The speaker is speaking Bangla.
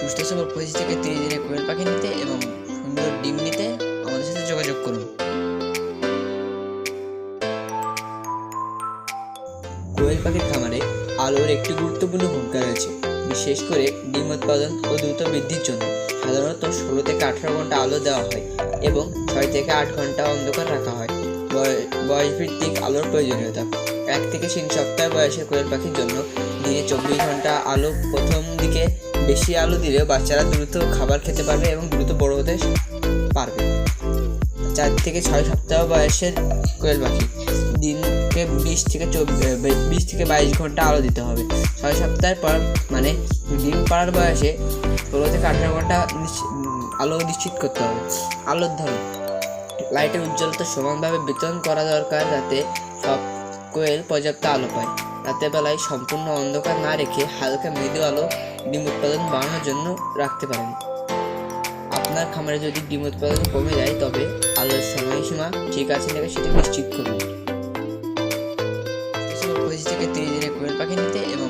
সুস্থ সবল পঁচিশ থেকে তিরিশ দিনে কোয়েল পাখি নিতে এবং সুন্দর ডিম নিতে আমাদের সাথে যোগাযোগ করুন। কোয়েল পাখির খামারে আলোর একটি গুরুত্বপূর্ণ ভূমিকা রয়েছে। বিশেষ করে ডিম উৎপাদন ও দ্রুত বৃদ্ধির জন্য সাধারণত ষোলো থেকে আঠারো ঘণ্টা আলো দেওয়া হয় এবং ছয় থেকে আট ঘণ্টা অন্ধকার রাখা হয়। বয়- বয়স ভিত্তিক আলোর প্রয়োজনীয়তা। এক থেকে তিন সপ্তাহ বয়সের কোয়েল পাখির জন্য দিনে চব্বিশ ঘণ্টা আলো প্রথম দিকে বেশি আলো দিলেও বাচ্চারা দ্রুত খাবার খেতে পারবে এবং দ্রুত বড় হতে পারবে। চার থেকে ছয় সপ্তাহ বয়সের কোয়েল পাখি। দিনকে বিশ থেকে চব্বিশ বিশ থেকে বাইশ ঘণ্টা আলো দিতে হবে। ছয় সপ্তাহের পর মানে ডিম পাড়ার বয়সে ষোলো থেকে আঠারো ঘণ্টা আলো নিশ্চিত করতে হবে। আলোর ধরন। লাইটের উজ্জ্বলতা সমানভাবে বিতরণ করা দরকার যাতে সব কোয়েল পর্যাপ্ত আলো পায়। রাতের বেলায় সম্পূর্ণ অন্ধকার না রেখে হালকা মৃদু আলো ডিম উৎপাদন বাড়ানোর জন্য রাখতে পারেন। আপনার খামারে যদি ডিম উৎপাদন কমে যায়, তবে আলোর সময়সীমা ঠিক আছে নাকি সেটা নিশ্চিত করুন। পঁচিশ থেকে তিরিশ দিনে কোয়েল পাখি নিতে এবং